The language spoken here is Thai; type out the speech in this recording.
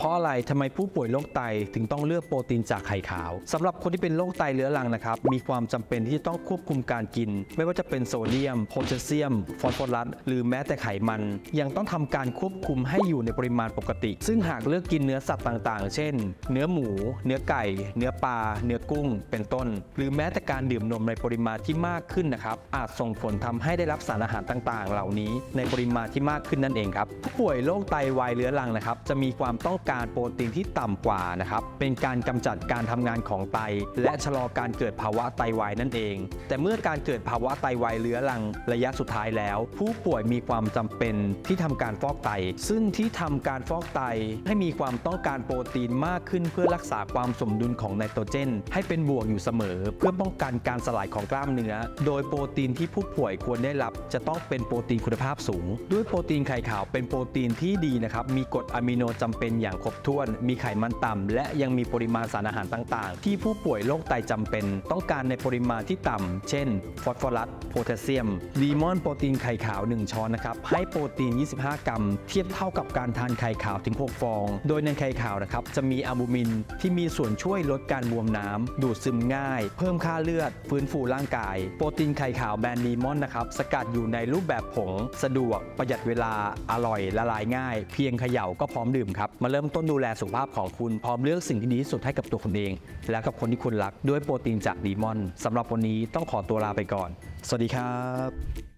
เพราะอะไรทำไมผู้ป่วยโรคไตถึงต้องเลือกโปรตีนจากไข่ขาวสำหรับคนที่เป็นโรคไตเรื้อรังนะครับ มีความจำเป็นที่จะต้องควบคุมการกิน ไม่ว่าจะเป็นโซเดียมโพแทสเซียม ฟอสฟอรัส หรือแม้แต่ไขมัน ยังต้องทำการควบคุมให้อยู่ในปริมาณปกติ ซึ่งหากเลือกกินเนื้อสัตว์ต่างๆ เช่น เนื้อหมู เนื้อไก่ เนื้อปลา เนื้อกุ้ง เป็นต้น หรือแม้แต่การดื่มนมในปริมาณที่มากขึ้นนะครับ อาจส่งผลทำให้ได้รับสารอาหารต่างๆ เหล่านี้ ในปริมาณที่มากขึ้นนั่นเองครับ ผู้ป่วยโรคไตวายเรื้อรังนะครับ จะมีความต้องการโปรตีนที่ต่ำกว่านะครับเป็นการกำจัดการทำงานของไต และชะลอการเกิดภาวะไตวายนั่นเอง แต่เมื่อการเกิดภาวะไตวายเรื้อรังระยะสุดท้ายแล้ว ผู้ป่วยมีความจำเป็นที่ทำการฟอกไต ซึ่งที่ทำการฟอกไตให้มีความต้องการโปรตีนมากขึ้นเพื่อรักษาความสมดุลของไนโตรเจน ให้เป็นบวกอยู่เสมอ เพื่อป้องกันการสลายของกล้ามเนื้อ โดยโปรตีนที่ผู้ป่วยควรได้รับ จะต้องเป็นโปรตีนคุณภาพสูง ด้วยโปรตีนไข่ขาวเป็นโปรตีนที่ดีนะครับมีกรดอะมิโนจำเป็นอย่างครบถ้วน มีไขมันต่ำและยังมีปริมาณสารอาหารต่าง ๆ ที่ผู้ป่วยโรคไตจำเป็น ต้องการในปริมาณที่ต่ำเช่น ฟอสฟอรัส โพแทสเซียม ดีมอนโปรตีนไข่ขาว 1 ช้อนนะครับให้โปรตีน 25 กรัม เทียบเท่ากับการทานไข่ขาวถึง 6 ฟอง โดยในไข่ขาวนะครับจะมีอะบูมินที่มีส่วนช่วยลดการบวมน้ำดูดซึมง่าย เพิ่มค่าเลือด ฟื้นฟูร่างกาย โปรตีนไข่ขาวแบรนด์ดีมอนนะครับสกัดอยู่ในรูปแบบผง สะดวก ประหยัดเวลา อร่อย ละลายง่าย เพียงเขย่าก็พร้อมดื่มครับ มาเริ่มมต้นดูแลสุขภาพของคุณพร้อมเลือกสิ่งที่ดีที่สุดให้กับตัวคุณเอง และกับคนที่คุณรักด้วยโปรตีนจากดีมอนสำหรับวันนี้ต้องขอตัวลาไปก่อน สวัสดีครับ